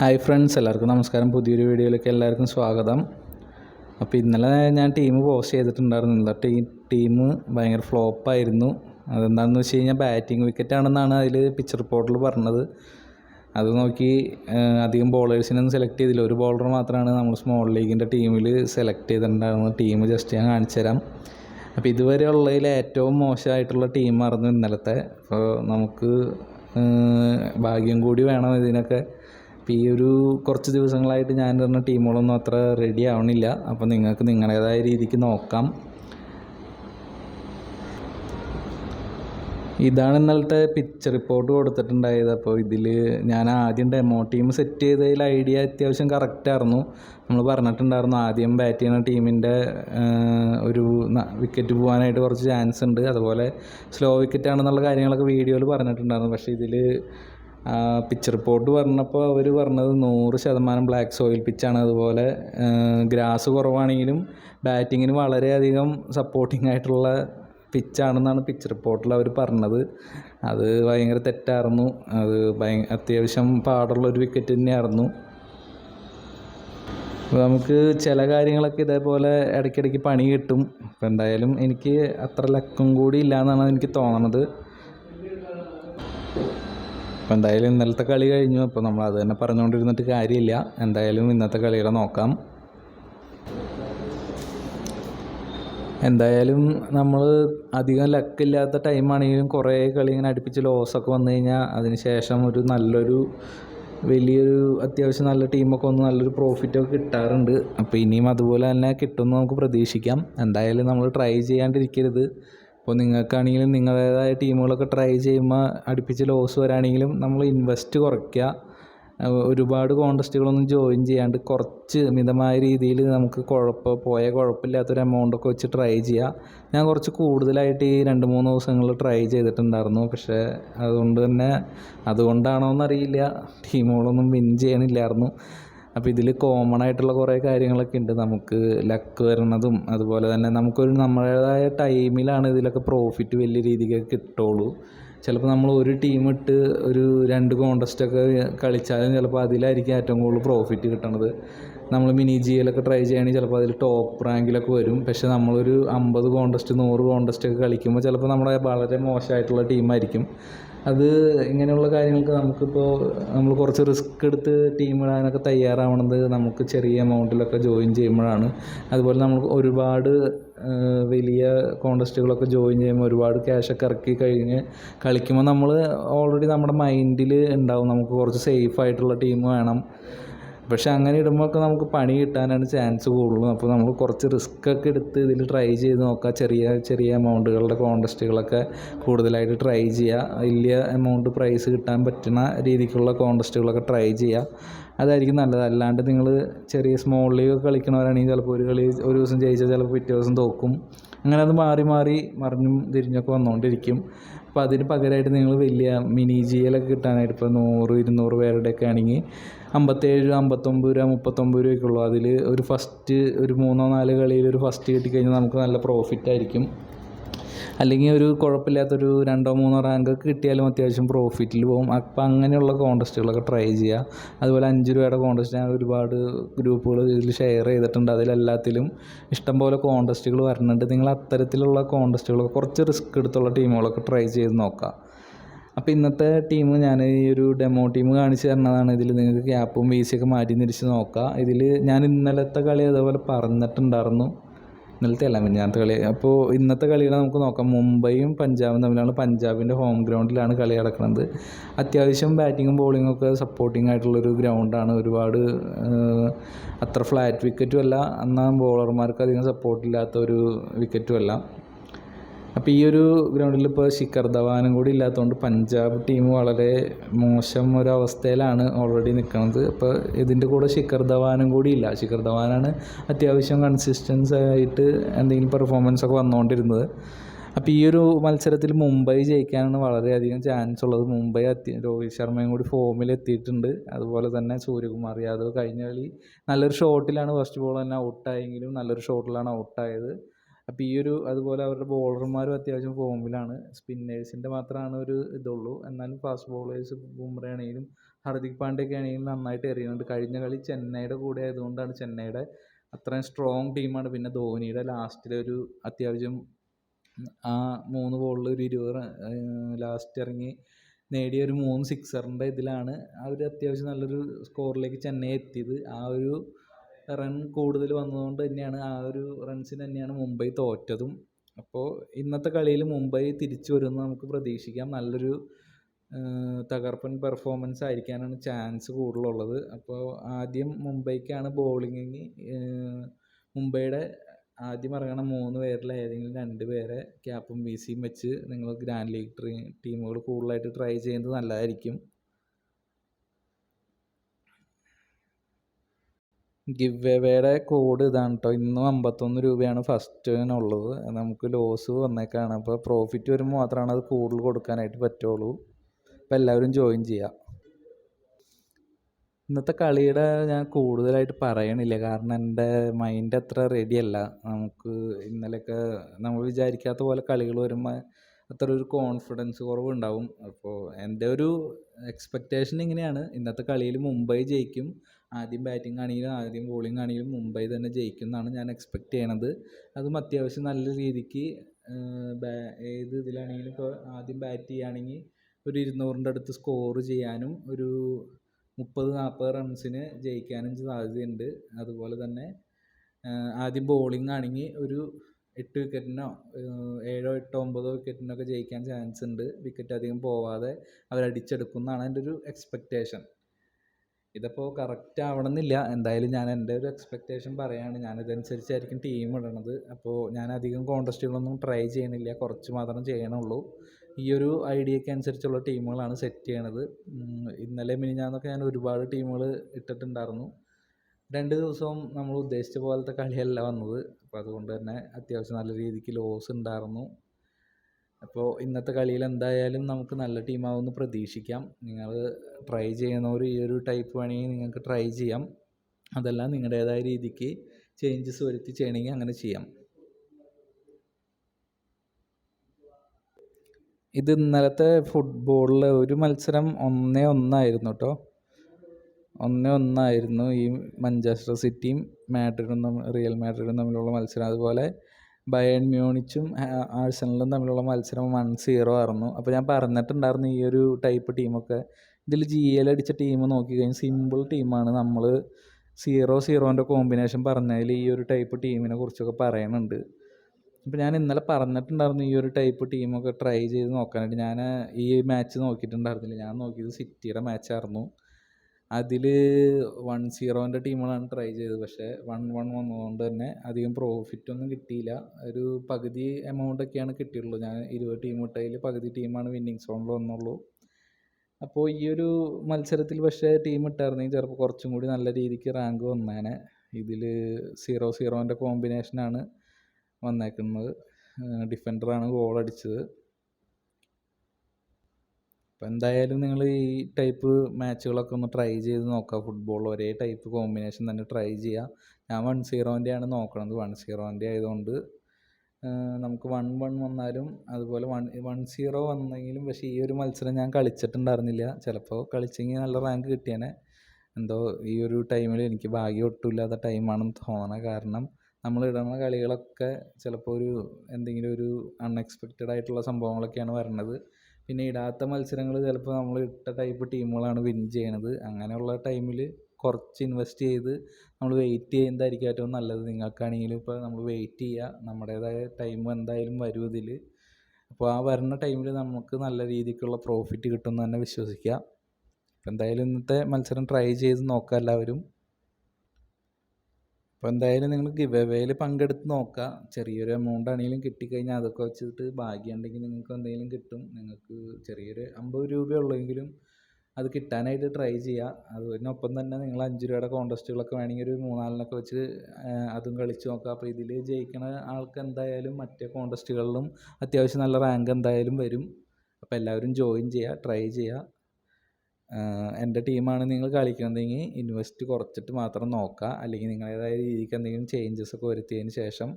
Hi friends എല്ലാവർക്കും നമസ്കാരം. പുതിയൊരു വീഡിയോയിലേക്ക് എല്ലാവർക്കും സ്വാഗതം. അപ്പോൾ ഇന്നലെ ഞാൻ ടീം പോസ്റ്റ് ചെയ്തിട്ടുണ്ടായിരുന്നു. എന്നിട്ട് ഈ ടീം ഭയങ്കര ഫ്ലോപ്പായിരുന്നു അതെന്താണെന്ന് വെച്ച് കഴിഞ്ഞാൽ ബാറ്റിംഗ് വിക്കറ്റ് ആണെന്നാണ് അതിൽ പിച്ച് റിപ്പോർട്ടിൽ പറഞ്ഞത്. അത് നോക്കി അധികം ബോളേഴ്സിനൊന്നും സെലക്ട് ചെയ്തില്ല. ഒരു ബോളർ മാത്രമാണ് നമ്മൾ സ്മോൾ ലീഗിന്റെ ടീമിൽ സെലക്ട് ചെയ്തിട്ടുണ്ടായിരുന്നത്. ടീം ജസ്റ്റ് ഞാൻ കാണിച്ചു തരാം. അപ്പോൾ ഇതുവരെ ഉള്ളതിൽ ഏറ്റവും മോശമായിട്ടുള്ള ടീമായിരുന്നു ഇന്നലത്തെ. അപ്പോൾ നമുക്ക് ഭാഗ്യം കൂടി വേണം ഇതിനൊക്കെ. ഇപ്പോൾ ഈ ഒരു കുറച്ച് ദിവസങ്ങളായിട്ട് ഞാൻ പറഞ്ഞ ടീമുകളൊന്നും അത്ര റെഡി ആവണില്ല. അപ്പോൾ നിങ്ങൾക്ക് നിങ്ങളുടേതായ രീതിക്ക് നോക്കാം. ഇതാണ് ഇന്നലത്തെ പിച്ച് റിപ്പോർട്ട് കൊടുത്തിട്ടുണ്ടായത്. അപ്പോൾ ഇതിൽ ഞാൻ ആദ്യം ഡെമോ ടീം സെറ്റ് ചെയ്തതിൽ ഐഡിയ അത്യാവശ്യം കറക്റ്റായിരുന്നു നമ്മൾ പറഞ്ഞിട്ടുണ്ടായിരുന്നു ആദ്യം ബാറ്റ് ചെയ്യുന്ന ടീമിന്റെ ഒരു വിക്കറ്റ് പോകാനായിട്ട് കുറച്ച് ചാൻസ് ഉണ്ട്. അതുപോലെ സ്ലോ വിക്കറ്റ് ആണെന്നുള്ള കാര്യങ്ങളൊക്കെ വീഡിയോയിൽ പറഞ്ഞിട്ടുണ്ടായിരുന്നു. പക്ഷേ ഇതിൽ പിച്ച് റിപ്പോർട്ട് പറഞ്ഞപ്പോൾ അവർ പറഞ്ഞത് നൂറ് ശതമാനം ബ്ലാക്ക് സോയിൽ പിച്ചാണ് അതുപോലെ ഗ്രാസ് കുറവാണെങ്കിലും ബാറ്റിങ്ങിന് വളരെയധികം സപ്പോർട്ടിംഗ് ആയിട്ടുള്ള പിച്ചാണെന്നാണ് പിച്ച് റിപ്പോർട്ടിൽ അവർ പറഞ്ഞത്. അത് ഭയങ്കര തെറ്റായിരുന്നു. അത് ഭയ അത്യാവശ്യം പാടുള്ളൊരു വിക്കറ്റ് തന്നെയായിരുന്നു. അപ്പോൾ നമുക്ക് ചില കാര്യങ്ങളൊക്കെ ഇതേപോലെ ഇടയ്ക്കിടയ്ക്ക് പണി കിട്ടും. അപ്പോൾ എന്തായാലും എനിക്ക് അത്ര ലക്കും കൂടി ഇല്ല എന്നാണ് എനിക്ക് തോന്നണത്. അപ്പോൾ എന്തായാലും ഇന്നലത്തെ കളി കഴിഞ്ഞു. അപ്പോൾ നമ്മൾ അത് തന്നെ പറഞ്ഞുകൊണ്ടിരുന്നിട്ട് കാര്യമില്ല. എന്തായാലും ഇന്നത്തെ കളിയുടെ നോക്കാം. എന്തായാലും നമ്മൾ അധികം ലക്കില്ലാത്ത ടൈമാണെങ്കിലും കുറേ കളി ഇങ്ങനെ അടുപ്പിച്ച് ലോസൊക്കെ വന്നു കഴിഞ്ഞാൽ അതിന് ശേഷം ഒരു നല്ലൊരു വലിയൊരു അത്യാവശ്യം നല്ല ടീമൊക്കെ വന്ന് നല്ലൊരു പ്രോഫിറ്റൊക്കെ കിട്ടാറുണ്ട്. അപ്പോൾ ഇനിയും അതുപോലെ തന്നെ കിട്ടുമെന്ന് നമുക്ക് പ്രതീക്ഷിക്കാം. എന്തായാലും നമ്മൾ ട്രൈ ചെയ്യാണ്ടിരിക്കരുത്. അപ്പോൾ നിങ്ങൾക്കാണെങ്കിലും നിങ്ങളുടേതായ ടീമുകളൊക്കെ ട്രൈ ചെയ്യുമ്പോൾ അടുപ്പിച്ച് ലോസ് വരാണെങ്കിലും നമ്മൾ ഇൻവെസ്റ്റ് കുറയ്ക്കുക. ഒരുപാട് കോൺടെസ്റ്റുകളൊന്നും ജോയിൻ ചെയ്യാണ്ട് കുറച്ച് മിതമായ രീതിയിൽ നമുക്ക് കുഴപ്പം പോയ കുഴപ്പമില്ലാത്തൊരു എമൗണ്ടൊക്കെ വെച്ച് ട്രൈ ചെയ്യുക. ഞാൻ കുറച്ച് കൂടുതലായിട്ട് ഈ രണ്ട് മൂന്ന് ദിവസങ്ങളിൽ ട്രൈ ചെയ്തിട്ടുണ്ടായിരുന്നു. പക്ഷേ അതുകൊണ്ട് തന്നെ അതുകൊണ്ടാണോ എന്നറിയില്ല ടീമുകളൊന്നും വിൻ ചെയ്യണില്ലായിരുന്നു. അപ്പോൾ ഇതിൽ കോമൺ ആയിട്ടുള്ള കുറേ കാര്യങ്ങളൊക്കെ ഉണ്ട് നമുക്ക് ലക്ക് വരണതും അതുപോലെ തന്നെ നമുക്കൊരു നമ്മുടേതായ ടൈമിലാണ് ഇതിലൊക്കെ പ്രോഫിറ്റ് വലിയ രീതിക്കൊക്കെ കിട്ടുള്ളൂ. ചിലപ്പോൾ നമ്മൾ ഒരു ടീം ഇട്ട് ഒരു രണ്ട് കോണ്ടസ്റ്റൊക്കെ കളിച്ചാലും ചിലപ്പോൾ അതിലായിരിക്കും ഏറ്റവും കൂടുതൽ പ്രോഫിറ്റ് കിട്ടണത്. നമ്മൾ മിനി ജി എല്ലൊക്കെ ട്രൈ ചെയ്യുകയാണെങ്കിൽ ചിലപ്പോൾ അതിൽ ടോപ്പ് റാങ്കിലൊക്കെ വരും. പക്ഷേ നമ്മളൊരു അമ്പത് കോണ്ടസ്റ്റ് നൂറ് കോണ്ടസ്റ്റൊക്കെ കളിക്കുമ്പോൾ ചിലപ്പോൾ നമ്മുടെ വളരെ മോശമായിട്ടുള്ള ടീമായിരിക്കും അത് ഇങ്ങനെയുള്ള കാര്യങ്ങൾക്ക് നമുക്കിപ്പോൾ നമ്മൾ കുറച്ച് റിസ്ക് എടുത്ത് ടീം ഇടാനൊക്കെ തയ്യാറാവണത് നമുക്ക് ചെറിയ എമൗണ്ടിലൊക്കെ ജോയിൻ ചെയ്യുമ്പോഴാണ്. അതുപോലെ നമ്മൾ ഒരുപാട് വലിയ കോണ്ടസ്റ്റുകളൊക്കെ ജോയിൻ ചെയ്യുമ്പോൾ ഒരുപാട് ക്യാഷൊക്കെ ഇറക്കി കഴിഞ്ഞ് കളിക്കുമ്പോൾ നമ്മൾ ഓൾറെഡി നമ്മുടെ മൈൻഡിൽ ഉണ്ടാവും. നമുക്ക് കുറച്ച് സേഫ് ആയിട്ടുള്ള ടീം വേണം. പക്ഷെ അങ്ങനെ ഇടുമ്പോൾ ഒക്കെ നമുക്ക് പണി കിട്ടാനാണ് ചാൻസ് കൂടുതലും. അപ്പോൾ നമ്മൾ കുറച്ച് റിസ്ക് ഒക്കെ എടുത്ത് ഇതിൽ ട്രൈ ചെയ്ത് നോക്കുക ചെറിയ ചെറിയ എമൗണ്ടുകളുടെ കോണ്ടസ്റ്റുകളൊക്കെ കൂടുതലായിട്ട് ട്രൈ ചെയ്യുക വലിയ എമൗണ്ട് പ്രൈസ് കിട്ടാൻ പറ്റുന്ന രീതിക്കുള്ള കോണ്ടസ്റ്റുകളൊക്കെ ട്രൈ ചെയ്യുക അതായിരിക്കും നല്ലത്. അല്ലാണ്ട് നിങ്ങൾ ചെറിയ സ്മോൾ ലീഗ് കളിക്കണവരാണെങ്കിൽ ചിലപ്പോൾ ഒരു കളി ഒരു ദിവസം ജയിച്ചാൽ ചിലപ്പോൾ പിറ്റേ ദിവസം തോക്കും. അങ്ങനെ അത് മാറി മാറി മറിഞ്ഞും തിരിഞ്ഞൊക്കെ വന്നുകൊണ്ടിരിക്കും. അപ്പോൾ അതിന് പകരമായിട്ട് നിങ്ങൾ വലിയ മിനി ജി എലൊക്കെ കിട്ടാനായിട്ട് ഇപ്പോൾ നൂറ് ഇരുന്നൂറ് പേരുടെയൊക്കെ ആണെങ്കിൽ അമ്പത്തേഴ് രൂപ അമ്പത്തൊമ്പത് രൂപ മുപ്പത്തൊമ്പത് രൂപയൊക്കെ ഉള്ളൂ അതിൽ ഒരു ഫസ്റ്റ് ഒരു മൂന്നോ നാലോ കളിയിൽ ഒരു ഫസ്റ്റ് കിട്ടിക്കഴിഞ്ഞാൽ നമുക്ക് നല്ല പ്രോഫിറ്റ് ആയിരിക്കും. അല്ലെങ്കിൽ ഒരു കുഴപ്പമില്ലാത്തൊരു രണ്ടോ മൂന്നോ റാങ്ക് കിട്ടിയാലും അത്യാവശ്യം പ്രോഫിറ്റിൽ പോകും. അപ്പം അങ്ങനെയുള്ള കോൺടെസ്റ്റുകളൊക്കെ ട്രൈ ചെയ്യുക അതുപോലെ അഞ്ച് രൂപയുടെ കോൺടെസ്റ്റ് ഞാൻ ഒരുപാട് ഗ്രൂപ്പുകൾ ഇതിൽ ഷെയർ ചെയ്തിട്ടുണ്ട്. അതിലെല്ലാത്തിലും ഇഷ്ടംപോലെ കോൺടെസ്റ്റുകൾ വരുന്നുണ്ട്. നിങ്ങൾ അത്തരത്തിലുള്ള കോൺടെസ്റ്റുകളൊക്കെ കുറച്ച് റിസ്ക് എടുത്തുള്ള ടീമുകളൊക്കെ ട്രൈ ചെയ്ത് നോക്കുക അപ്പോൾ ഇന്നത്തെ ടീം ഞാൻ ഈ ഒരു ഡെമോ ടീം കാണിച്ചു തരുന്നതാണ് ഇതിൽ നിങ്ങൾക്ക് ക്യാപ്പും വീസിയൊക്കെ മാറ്റി തിരിച്ച് നോക്കുക ഇതിൽ ഞാൻ ഇന്നലത്തെ കളി അതേപോലെ പറഞ്ഞിട്ടുണ്ടായിരുന്നു. ഇന്നലത്തെ അല്ല മിനിഞ്ഞാത്ത കളി. അപ്പോൾ ഇന്നത്തെ കളികൾ നമുക്ക് നോക്കാം. മുംബൈയും പഞ്ചാബും തമ്മിലാണ് പഞ്ചാബിന്റെ ഹോം ഗ്രൗണ്ടിലാണ് കളി നടക്കുന്നത്. അത്യാവശ്യം ബാറ്റിങ്ങും ബോളിങ്ങും ഒക്കെ സപ്പോർട്ടിംഗ് ആയിട്ടുള്ളൊരു ഗ്രൗണ്ടാണ് ഒരുപാട് അത്ര ഫ്ലാറ്റ് വിക്കറ്റും അല്ല. എന്നാൽ ബോളർമാർക്ക് അധികം സപ്പോർട്ടില്ലാത്ത ഒരു വിക്കറ്റും അല്ല. അപ്പോൾ ഈ ഒരു ഗ്രൗണ്ടിൽ ഇപ്പോൾ ശിഖർ ധവാനും കൂടി ഇല്ലാത്തതുകൊണ്ട് പഞ്ചാബ് ടീം വളരെ മോശം ഒരു അവസ്ഥയിലാണ് ഓൾറെഡി നിൽക്കുന്നത് അപ്പോൾ ഇതിന്റെ കൂടെ ശിഖർ ധവാനും കൂടി ഇല്ല. ശിഖർ ധവാനാണ് അത്യാവശ്യം കൺസിസ്റ്റൻസ് ആയിട്ട് എന്തെങ്കിലും പെർഫോമൻസ് ഒക്കെ വന്നുകൊണ്ടിരുന്നത് അപ്പോൾ ഈ ഒരു മത്സരത്തിൽ മുംബൈ ജയിക്കാനാണ് വളരെയധികം ചാൻസ് ഉള്ളത്. മുംബൈ അത്യ രോഹിത് ശർമ്മയും കൂടി ഫോമിൽ എത്തിയിട്ടുണ്ട്. അതുപോലെ തന്നെ സൂര്യകുമാർ യാദവ് കഴിഞ്ഞ കളി നല്ലൊരു ഷോട്ടിലാണ് ഫസ്റ്റ് ബോൾ തന്നെ ഔട്ടായെങ്കിലും നല്ലൊരു ഷോട്ടിലാണ് ഔട്ടായത് അപ്പോൾ ഈ ഒരു അതുപോലെ അവരുടെ ബോളർമാരും അത്യാവശ്യം ഫോമിലാണ് സ്പിന്നേഴ്സിന്റെ മാത്രമാണ് ഒരു ഇതുള്ളൂ. എന്നാലും ഫാസ്റ്റ് ബോളേഴ്സ് ബുംറ ആണെങ്കിലും ഹർദിക് പാണ്ഡ്യയൊക്കെ ആണെങ്കിലും നന്നായിട്ട് എറിയുന്നുണ്ട്. കഴിഞ്ഞ കളി ചെന്നൈയുടെ കൂടെ ആയതുകൊണ്ടാണ് ചെന്നൈയുടെ അത്രയും സ്ട്രോങ് ടീമാണ് പിന്നെ ധോണിയുടെ ലാസ്റ്റിലെ ഒരു അത്യാവശ്യം ആ മൂന്ന് ബോളിൽ ഒരു ഇരുപത് ലാസ്റ്റ് ഇറങ്ങി നേടിയ ഒരു മൂന്ന് സിക്സറിന്റെ ഇതിലാണ് അവർ അത്യാവശ്യം നല്ലൊരു സ്കോറിലേക്ക് ചെന്നൈ എത്തിയത്. ആ ഒരു റൺ കൂടുതൽ വന്നതുകൊണ്ട് തന്നെയാണ് ആ ഒരു റൺസിന് തന്നെയാണ് മുംബൈ തോറ്റതും. അപ്പോൾ ഇന്നത്തെ കളിയിൽ മുംബൈ തിരിച്ചു വരുമെന്ന് നമുക്ക് പ്രതീക്ഷിക്കാം. നല്ലൊരു തകർപ്പൻ പെർഫോമൻസ് ആയിരിക്കാനാണ് ചാൻസ് കൂടുതലുള്ളത്. അപ്പോൾ ആദ്യം മുംബൈക്കാണ് ബോളിംഗെങ്കിൽ മുംബൈയുടെ ആദ്യം ഇറങ്ങണ മൂന്ന് പേരിൽ ഏതെങ്കിലും രണ്ട് പേരെ ക്യാപ്പും വി സിയും വെച്ച് നിങ്ങൾ ഗ്രാൻഡ് ലീഗ് ടീമുകൾ കൂടുതലായിട്ട് ട്രൈ ചെയ്യുന്നത് നല്ലതായിരിക്കും. ഗിവ് എവേയുടെ കോഡ് ഇതാണ് കേട്ടോ ഇന്നും അമ്പത്തൊന്ന് രൂപയാണ് ഫസ്റ്റിനുള്ളത് നമുക്ക് ലോസ് വന്നേക്കാണ്. അപ്പോൾ പ്രോഫിറ്റ് വരുമ്പോൾ മാത്രമാണ് അത് കൂടുതൽ കൊടുക്കാനായിട്ട് പറ്റുള്ളൂ. അപ്പോൾ എല്ലാവരും ജോയിൻ ചെയ്യുക ഇന്നത്തെ കളിയുടെ ഞാൻ കൂടുതലായിട്ട് പറയണില്ല. കാരണം എന്റെ മൈൻഡ് അത്ര റെഡിയല്ല നമുക്ക് ഇന്നലെയൊക്കെ നമ്മൾ വിചാരിക്കാത്ത പോലെ കളികൾ വരുമ്പോൾ അത്ര ഒരു കോൺഫിഡൻസ് കുറവുണ്ടാവും. അപ്പോൾ എന്റെ ഒരു എക്സ്പെക്റ്റേഷൻ ഇങ്ങനെയാണ്. ഇന്നത്തെ കളിയിൽ മുംബൈ ജയിക്കും. ആദ്യം ബാറ്റിംഗ് ആണെങ്കിലും ആദ്യം ബോളിംഗ് ആണെങ്കിലും മുംബൈ തന്നെ ജയിക്കും എന്നാണ് ഞാൻ എക്സ്പെക്റ്റ് ചെയ്യണത്. അതും അത്യാവശ്യം നല്ല രീതിക്ക് ഏത് ഇതിലാണെങ്കിലും ഇപ്പോൾ ആദ്യം ബാറ്റ് ചെയ്യുകയാണെങ്കിൽ ഒരു ഇരുന്നൂറിന്റെ അടുത്ത് സ്കോർ ചെയ്യാനും ഒരു മുപ്പത് നാൽപ്പത് റൺസിന് ജയിക്കാനും സാധ്യതയുണ്ട്. അതുപോലെ തന്നെ ആദ്യം ബോളിംഗ് ആണെങ്കിൽ ഒരു എട്ട് വിക്കറ്റിനോ ഏഴോ എട്ടോ ഒമ്പതോ വിക്കറ്റിനൊക്കെ ജയിക്കാൻ ചാൻസ് ഉണ്ട്. വിക്കറ്റ് അധികം പോവാതെ അവർ എന്നാണ് എന്റെ ഒരു എക്സ്പെക്റ്റേഷൻ ഇതിപ്പോൾ കറക്റ്റ് ആവണമെന്നില്ല. എന്തായാലും ഞാൻ എന്റെ ഒരു എക്സ്പെക്റ്റേഷൻ പറയുകയാണ് ഞാനിതനുസരിച്ചായിരിക്കും ടീം ഇടണത്. അപ്പോൾ ഞാൻ അധികം കോൺടസ്റ്റുകളൊന്നും ട്രൈ ചെയ്യണില്ല. കുറച്ച് മാത്രം ചെയ്യണുള്ളൂ. ഈ ഒരു ഐഡിയയ്ക്ക് അനുസരിച്ചുള്ള ടീമുകളാണ് സെറ്റ് ചെയ്യണത്. ഇന്നലെ മിനിഞ്ഞാന്നൊക്കെ ഞാൻ ഒരുപാട് ടീമുകൾ ഇട്ടിട്ടുണ്ടായിരുന്നു. രണ്ട് ദിവസവും നമ്മൾ ഉദ്ദേശിച്ച പോലത്തെ കളിയല്ല വന്നത്. അപ്പോൾ അതുകൊണ്ട് തന്നെ അത്യാവശ്യം നല്ല രീതിക്ക് ലോസ് ഉണ്ടായിരുന്നു. അപ്പോൾ ഇന്നത്തെ കളിയിൽ എന്തായാലും നമുക്ക് നല്ല ടീമാവുമെന്ന് പ്രതീക്ഷിക്കാം. നിങ്ങൾ ട്രൈ ചെയ്യുന്നവർ ഈ ഒരു ടൈപ്പ് വേണമെങ്കിൽ നിങ്ങൾക്ക് ട്രൈ ചെയ്യാം. അതല്ല നിങ്ങളുടേതായ രീതിക്ക് ചേഞ്ചസ് വരുത്തി ചെയ്യണമെങ്കിൽ അങ്ങനെ ചെയ്യാം. ഇത് ഇന്നലത്തെ ഫുട്ബോളിലെ ഒരു മത്സരം ഒന്നേ ഒന്നായിരുന്നു കേട്ടോ. ഒന്നേ ഒന്നായിരുന്നു ഈ മഞ്ചസ്റ്റർ സിറ്റിയും മാഡ്രിഡും റിയൽ മാഡ്രിഡും തമ്മിലുള്ള മത്സരം. അതുപോലെ ബയൺ മ്യൂണിച്ചും ആഴ്സണലും തമ്മിലുള്ള മത്സരം വൺ സീറോ ആയിരുന്നു. അപ്പോൾ ഞാൻ പറഞ്ഞിട്ടുണ്ടായിരുന്നു ഈ ഒരു ടൈപ്പ് ടീമൊക്കെ ഇതിൽ ജി എൽ അടിച്ച ടീം നോക്കിക്കഴിഞ്ഞാൽ സിമ്പിൾ ടീമാണ് നമ്മൾ സീറോ സീറോന്റെ കോമ്പിനേഷൻ പറഞ്ഞതിൽ ഈ ഒരു ടൈപ്പ് ടീമിനെ കുറിച്ചൊക്കെ പറയുന്നുണ്ട്. അപ്പോൾ ഞാൻ ഇന്നലെ പറഞ്ഞിട്ടുണ്ടായിരുന്നു ഈ ഒരു ടൈപ്പ് ടീമൊക്കെ ട്രൈ ചെയ്ത് നോക്കാനായിട്ട്. ഞാൻ ഈ മാച്ച് നോക്കിയിട്ടുണ്ടായിരുന്നില്ല. ഞാൻ നോക്കിയത് സിറ്റിയുടെ മാച്ചായിരുന്നു അതിൽ വൺ സീറോന്റെ ടീമുകളാണ് ട്രൈ ചെയ്തത്. പക്ഷേ വൺ വൺ വന്നതുകൊണ്ട് തന്നെ അധികം പ്രോഫിറ്റൊന്നും കിട്ടിയില്ല. ഒരു പകുതി എമൗണ്ടൊക്കെയാണ് കിട്ടിയുള്ളൂ ഞാൻ ഇരുപത് ടീം ഇട്ടതിൽ പകുതി ടീമാണ് വിന്നിങ് സോണിൽ വന്നുള്ളൂ. അപ്പോൾ ഈ ഒരു മത്സരത്തിൽ പക്ഷേ ടീം ഇട്ടായിരുന്നെങ്കിൽ ചിലപ്പോൾ കുറച്ചും കൂടി നല്ല രീതിക്ക് റാങ്ക് വന്നേനെ. ഇതിൽ സീറോ സീറോന്റെ കോമ്പിനേഷനാണ് വന്നേക്കുന്നത്. ഡിഫൻഡറാണ് ഗോൾ അടിച്ചത്. അപ്പോൾ എന്തായാലും നിങ്ങൾ ഈ ടൈപ്പ് മാച്ചുകളൊക്കെ ഒന്ന് ട്രൈ ചെയ്ത് നോക്കുക ഫുട്ബോൾ ഒരേ ടൈപ്പ് കോമ്പിനേഷൻ തന്നെ ട്രൈ ചെയ്യുക ഞാൻ വൺ സീറോന്റെയാണ് നോക്കണത്. വൺ സീറോന്റെ ആയതുകൊണ്ട് നമുക്ക് വൺ വൺ വന്നാലും അതുപോലെ വൺ വൺ സീറോ വന്നെങ്കിലും പക്ഷേ ഈ ഒരു മത്സരം ഞാൻ കളിച്ചിട്ടുണ്ടായിരുന്നില്ല. ചിലപ്പോൾ കളിച്ചെങ്കിൽ നല്ല റാങ്ക് കിട്ടിയേനെ. എന്തോ ഈ ഒരു ടൈമിൽ എനിക്ക് ഭാഗ്യം ഒട്ടുമില്ലാത്ത ടൈമാണെന്ന് തോന്നണ കാരണം നമ്മൾ ഇടുന്ന കളികളൊക്കെ ചിലപ്പോൾ ഒരു എന്തെങ്കിലും ഒരു അൺഎക്സ്പെക്റ്റഡ് ആയിട്ടുള്ള സംഭവങ്ങളൊക്കെയാണ് വരണത്. പിന്നെ ഇടാത്ത മത്സരങ്ങൾ ചിലപ്പോൾ നമ്മൾ ഇട്ട ടൈപ്പ് ടീമുകളാണ് വിൻ ചെയ്യണത്. അങ്ങനെയുള്ള ടൈമിൽ കുറച്ച് ഇൻവെസ്റ്റ് ചെയ്ത് നമ്മൾ വെയിറ്റ് ചെയ്യുന്നതായിരിക്കും ഏറ്റവും നല്ലത്. നിങ്ങൾക്കാണെങ്കിലും ഇപ്പോൾ നമ്മൾ വെയിറ്റ് ചെയ്യുക നമ്മുടേതായ ടൈം എന്തായാലും വരും ഇതിൽ അപ്പോൾ ആ വരുന്ന ടൈമിൽ നമുക്ക് നല്ല രീതിക്കുള്ള പ്രോഫിറ്റ് കിട്ടുമെന്ന് തന്നെ വിശ്വസിക്കുക എന്തായാലും ഇന്നത്തെ മത്സരം ട്രൈ ചെയ്ത് നോക്കുക എല്ലാവരും. അപ്പോൾ എന്തായാലും നിങ്ങൾ ഗിവ് എവേയിൽ പങ്കെടുത്ത് നോക്കുക ചെറിയൊരു എമൗണ്ട് ആണെങ്കിലും കിട്ടിക്കഴിഞ്ഞാൽ അതൊക്കെ വെച്ചിട്ട് ഭാഗ്യമുണ്ടെങ്കിൽ നിങ്ങൾക്ക് എന്തെങ്കിലും കിട്ടും. നിങ്ങൾക്ക് ചെറിയൊരു അമ്പത് രൂപ ഉള്ളെങ്കിലും അത് കിട്ടാനായിട്ട് ട്രൈ ചെയ്യുക അതിനൊപ്പം തന്നെ നിങ്ങൾ അഞ്ച് രൂപയുടെ കോൺടെസ്റ്റുകളൊക്കെ വേണമെങ്കിൽ ഒരു മൂന്നാലിനൊക്കെ വെച്ച് അതും കളിച്ച് നോക്കുക അപ്പോൾ ഇതിൽ ജയിക്കണ ആൾക്ക് എന്തായാലും മറ്റേ കോൺടെസ്റ്റുകളിലും അത്യാവശ്യം നല്ല റാങ്ക് എന്തായാലും വരും. അപ്പോൾ എല്ലാവരും ജോയിൻ ചെയ്യുക ട്രൈ ചെയ്യുക എന്റെ ടീമാണ് നിങ്ങൾ കളിക്കുന്നതെങ്കിൽ ഇൻവെസ്റ്റ് കുറച്ചിട്ട് മാത്രം നോക്കുക. അല്ലെങ്കിൽ നിങ്ങളുടേതായ രീതിക്ക് എന്തെങ്കിലും ചേഞ്ചസ് ഒക്കെ വരുത്തിയതിന് ശേഷം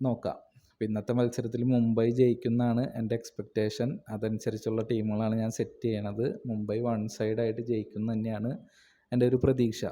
നോക്കുക. അപ്പോൾ ഇന്നത്തെ മത്സരത്തിൽ മുംബൈ ജയിക്കുന്നതാണ് എന്റെ എക്സ്പെക്റ്റേഷൻ അതനുസരിച്ചുള്ള ടീമുകളാണ് ഞാൻ സെറ്റ് ചെയ്യണത്. മുംബൈ വൺ സൈഡായിട്ട് ജയിക്കും തന്നെയാണ് എന്റെ ഒരു പ്രതീക്ഷ.